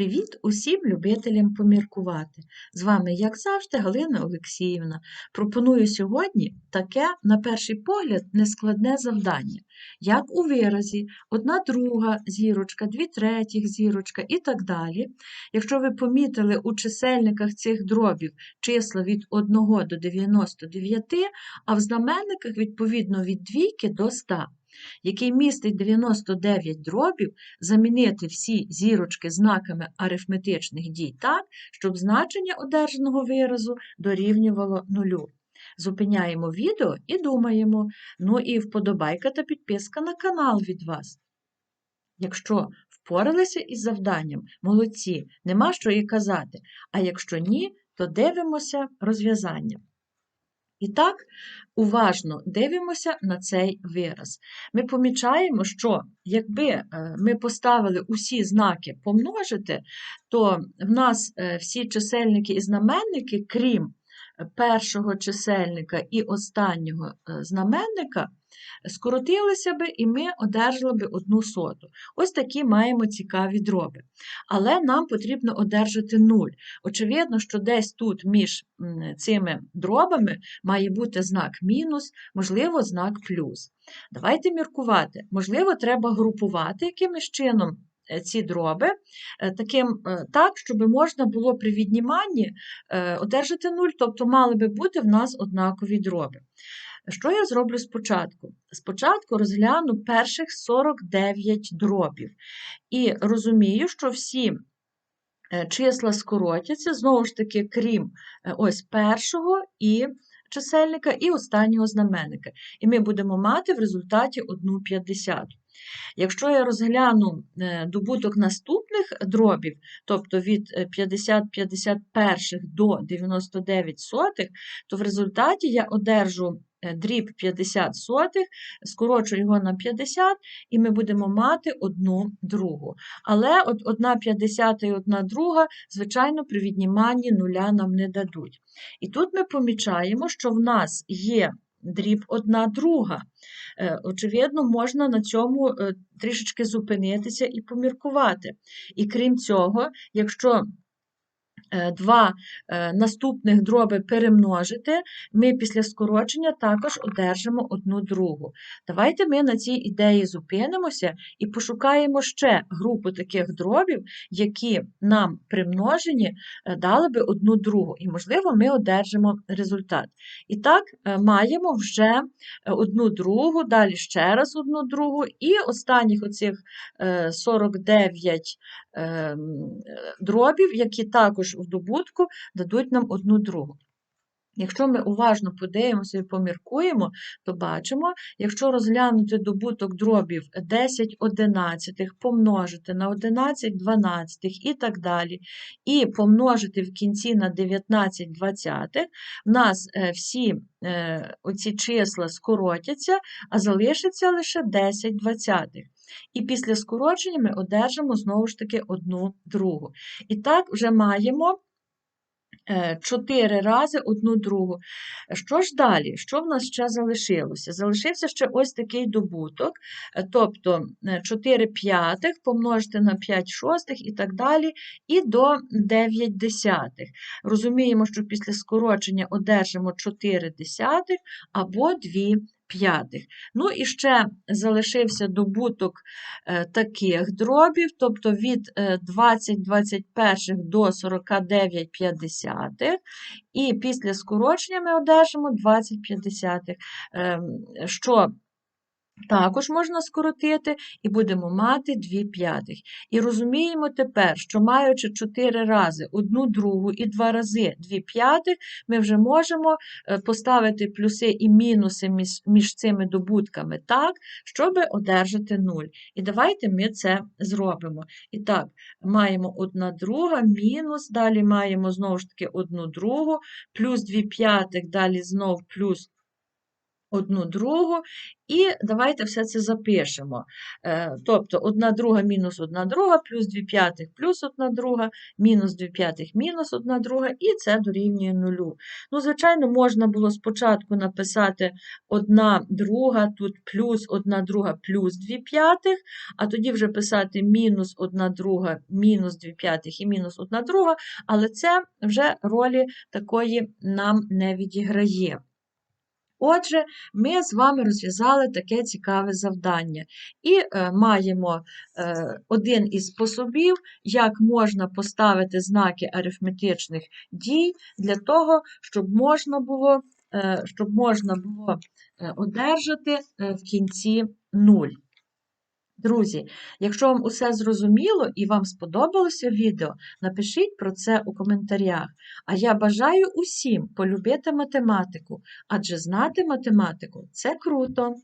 Привіт усім любителям поміркувати! З вами, як завжди, Галина Олексіївна. Пропоную сьогодні таке, на перший погляд, нескладне завдання, як у виразі одна друга зірочка, дві третіх зірочка і так далі. Якщо ви помітили у чисельниках цих дробів числа від 1 до 99, а в знаменниках відповідно від двійки до 100 який містить 99 дробів, замінити всі зірочки знаками арифметичних дій так, щоб значення одержаного виразу дорівнювало нулю. Зупиняємо відео і думаємо. Ну і вподобайка та підписка на канал від вас. Якщо впоралися із завданням, молодці, нема що і казати. А якщо ні, то дивимося розв'язання. І так, уважно дивимося на цей вираз. Ми помічаємо, що якби е, ми поставили усі знаки помножити, то в нас е, всі чисельники і знаменники, крім першого чисельника і останнього знаменника, скоротилися би і ми одержали би одну соту. Ось такі маємо цікаві дроби. Але нам потрібно одержати 0. Очевидно, що десь тут між цими дробами має бути знак мінус, можливо, знак плюс. Давайте міркувати. Можливо, треба групувати якимось чином. Е, ці дроби е, таким, е, так, щоб можна було при відніманні одержати 0, тобто мали би бути в нас однакові дроби. Що я зроблю спочатку? Спочатку розгляну перших 49 дробів. І розумію, що всі числа скоротяться, знову ж таки, крім ось першого і чисельника, і останнього знаменника. І ми будемо мати в результаті 1,50. Якщо я розгляну е, добуток наступних дробів, тобто від 50-51 до 99, то в результаті я одержу Е, дріб 50 сотих, скорочую його на 50, і ми будемо мати одну другу. Але от одна 50 і одна друга, звичайно, при відніманні нуля нам не дадуть. І тут ми помічаємо, що в нас є дріб одна друга. Е, очевидно, можна на цьому е, трішечки зупинитися і поміркувати. І крім цього, якщо два е, наступних дроби перемножити, ми після скорочення також одержимо одну другу. Давайте ми на цій ідеї зупинимося і пошукаємо ще групу таких дробів, які нам при множенні е, дали би одну другу, і, можливо, ми одержимо результат. І так, маємо вже одну другу, далі ще раз одну другу, і останніх оцих 49 ем, дробів, які також в добутку дадуть нам одну другу. Якщо ми уважно подивимося і поміркуємо, то бачимо, якщо розглянути добуток дробів 10 одинадцятих, помножити на 11 дванадцятих і так далі, і помножити в кінці на 19 двадцятих, в нас е, всі е, оці числа скоротяться, а залишиться лише 10 двадцятих. І після скорочення ми одержимо знову ж таки одну другу. І так вже маємо. Е, чотири рази одну другу. Що ж далі? Що в нас ще залишилося? Залишився ще ось такий добуток, е, тобто 4 е, п'ятих помножити на 5 шостих і так далі, і до 9 десятих. Розуміємо, що після скорочення одержимо 4 десятих або 2 п'ятих. Ну і ще залишився добуток е, таких дробів, тобто від 20 21 до 49 50, і після скорочення ми одержимо 20 50, ем, що також можна скоротити і будемо мати 2 п'ятих. І розуміємо тепер, що маючи 4 рази одну другу і 2 рази 2 п'ятих, ми вже можемо е, поставити плюси і мінуси між, цими добутками так, щоб одержати 0. І давайте ми це зробимо. І так, маємо 1 друга, мінус, далі маємо знову ж таки 1 другу, плюс 2 п'ятих, далі знов плюс одну другу, і давайте все це запишемо. Е, Тобто 1 друга мінус 1 друга, плюс 2 п'ятих плюс 1 друга, мінус 2 п'ятих мінус 1 друга, і це дорівнює нулю. Ну, звичайно, можна було спочатку написати 1 друга, тут плюс 1 друга плюс 2 п'ятих, а тоді вже писати мінус 1 друга, мінус 2 п'ятих і мінус 1 друга, але це вже ролі такої нам не відіграє. Отже, ми з вами розв'язали таке цікаве завдання і е, маємо е, один із способів, як можна поставити знаки арифметичних дій для того, щоб можна було, е, щоб можна було е, одержати е, в кінці 0. Друзі, якщо вам усе зрозуміло і вам сподобалося відео, напишіть про це у коментарях. А я бажаю усім полюбити математику, адже знати математику це круто.